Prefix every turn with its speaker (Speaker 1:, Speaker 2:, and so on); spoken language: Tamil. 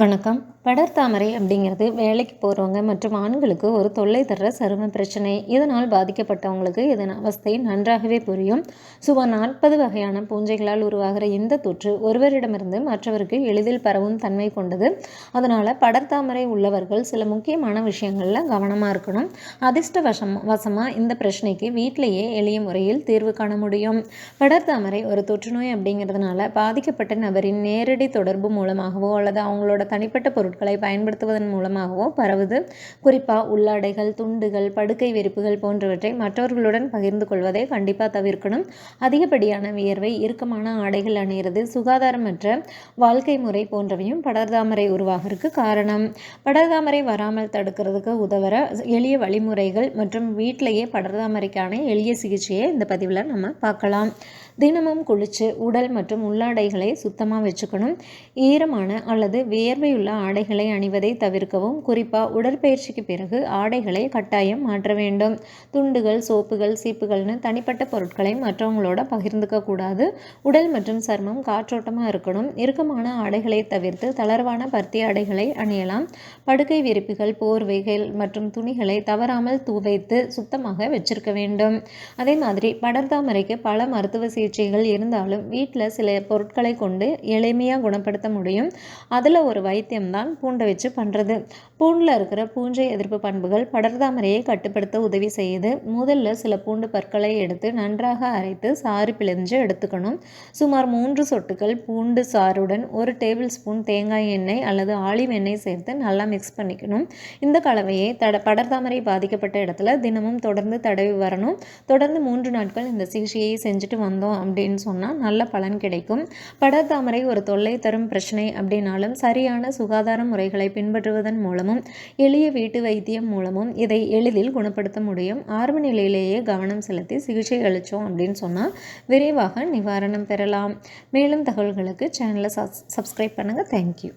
Speaker 1: வணக்கம். படர்தாமரை அப்படிங்கிறது வேலைக்கு போகிறவங்க மற்றும் ஆண்களுக்கு ஒரு தொல்லை தர்ற சரும பிரச்சனை. இதனால் பாதிக்கப்பட்டவங்களுக்கு இதன் அவஸ்தை நன்றாகவே புரியும். சுமார் நாற்பது வகையான பூஞ்சைகளால் உருவாகிற இந்த தொற்று ஒருவரிடமிருந்து மற்றவருக்கு எளிதில் பரவும் தன்மை கொண்டது. அதனால் படர்தாமரை உள்ளவர்கள் சில முக்கியமான விஷயங்களில் கவனமாக இருக்கணும். அதிர்ஷ்ட வசம் வசமாக இந்த பிரச்சனைக்கு வீட்டிலேயே எளிய முறையில் தீர்வு காண முடியும். படர்தாமரை ஒரு தொற்றுநோய் அப்படிங்கிறதுனால பாதிக்கப்பட்ட நபரின் நேரடி தொடர்பு மூலமாகவோ அல்லது அவங்களோட தனிப்பட்ட பொருட்களை பயன்படுத்துவதன் மூலமாகவோ பரவுது. குறிப்பாக உள்ளாடைகள் துண்டுகள் படுக்கை விரிப்புகள் போன்றவற்றை மற்றவர்களுடன் பகிர்ந்து கொள்வதை கண்டிப்பாக தவிர்க்கணும். அதிகப்படியான வியர்வை இறுக்கமான ஆடைகள் அணிகிறது சுகாதாரமற்ற வாழ்க்கை முறை போன்றவையும் படர்தாமரை உருவாகிறதுக்கு காரணம். படர்தாமரை வராமல் தடுக்கிறதுக்கு உதவுற எளிய வழிமுறைகள் மற்றும் வீட்டிலேயே படர்தாமரைக்கான எளிய சிகிச்சையை இந்த பதிவில் நம்ம பார்க்கலாம். தினமும் குளித்து உடல் மற்றும் உள்ளாடைகளை சுத்தமாக வச்சுக்கணும். ஈரமான அல்லது வியர்வையுள்ள ஆடைகளை அணிவதை தவிர்க்கவும். குறிப்பாக உடற்பயிற்சிக்கு பிறகு ஆடைகளை கட்டாயம் மாற்ற வேண்டும். துண்டுகள் சோப்புகள் சீப்புகள்னு தனிப்பட்ட பொருட்களை மற்றவங்களோட பகிர்ந்துக்க கூடாது. உடல் மற்றும் சர்மம் காற்றோட்டமாக இருக்கணும். இறுக்கமான ஆடைகளை தவிர்த்து தளர்வான பருத்தி ஆடைகளை அணியலாம். படுக்கை விரிப்புகள் போர்வைகள் மற்றும் துணிகளை தவறாமல் துவைத்து சுத்தமாக வச்சிருக்க வேண்டும். அதே மாதிரி படர்தாமரைக்கு பல மருத்துவ சிகிச்சைகள் இருந்தாலும் வீட்டில் சில பொருட்களை கொண்டு எளிமையாக குணப்படுத்த முடியும். அதில் ஒரு வைத்தியம் தான் பூண்டை வச்சு பண்ணுறது பூண்டில் இருக்கிற பூஞ்சை எதிர்ப்பு பண்புகள் படர்தாமரையை கட்டுப்படுத்த உதவி செய்யுது. முதல்ல சில பூண்டு பற்களை எடுத்து நன்றாக அரைத்து சாறு பிழிஞ்சு எடுத்துக்கணும். சுமார் மூன்று சொட்டுகள் பூண்டு சாறுடன் ஒரு டேபிள் ஸ்பூன் தேங்காய் எண்ணெய் அல்லது ஆலிவ் எண்ணெய் சேர்த்து நல்லா மிக்ஸ் பண்ணிக்கணும். இந்த கலவையை தட படர்தாமரை பாதிக்கப்பட்ட இடத்துல தினமும் தொடர்ந்து தடவி வரணும். தொடர்ந்து மூன்று நாட்கள் இந்த சிகிச்சையை செஞ்சுட்டு வந்தோம் அப்படின்னு சொன்னால் நல்ல பலன் கிடைக்கும். படத்தாமரை ஒரு தொல்லை தரும் பிரச்சனை அப்படின்னாலும் சரியான சுகாதார முறைகளை பின்பற்றுவதன் மூலமும் எளிய வீட்டு வைத்தியம் மூலமும் இதை எளிதில் குணப்படுத்த முடியும். ஆர்வ நிலையிலேயே கவனம் செலுத்தி சிகிச்சை அளித்தோம் அப்படின்னு சொன்னால் விரைவாக நிவாரணம் பெறலாம். மேலும் தகவல்களுக்கு சேனலை சப்ஸ்கிரைப் பண்ணுங்கள் தேங்க்யூ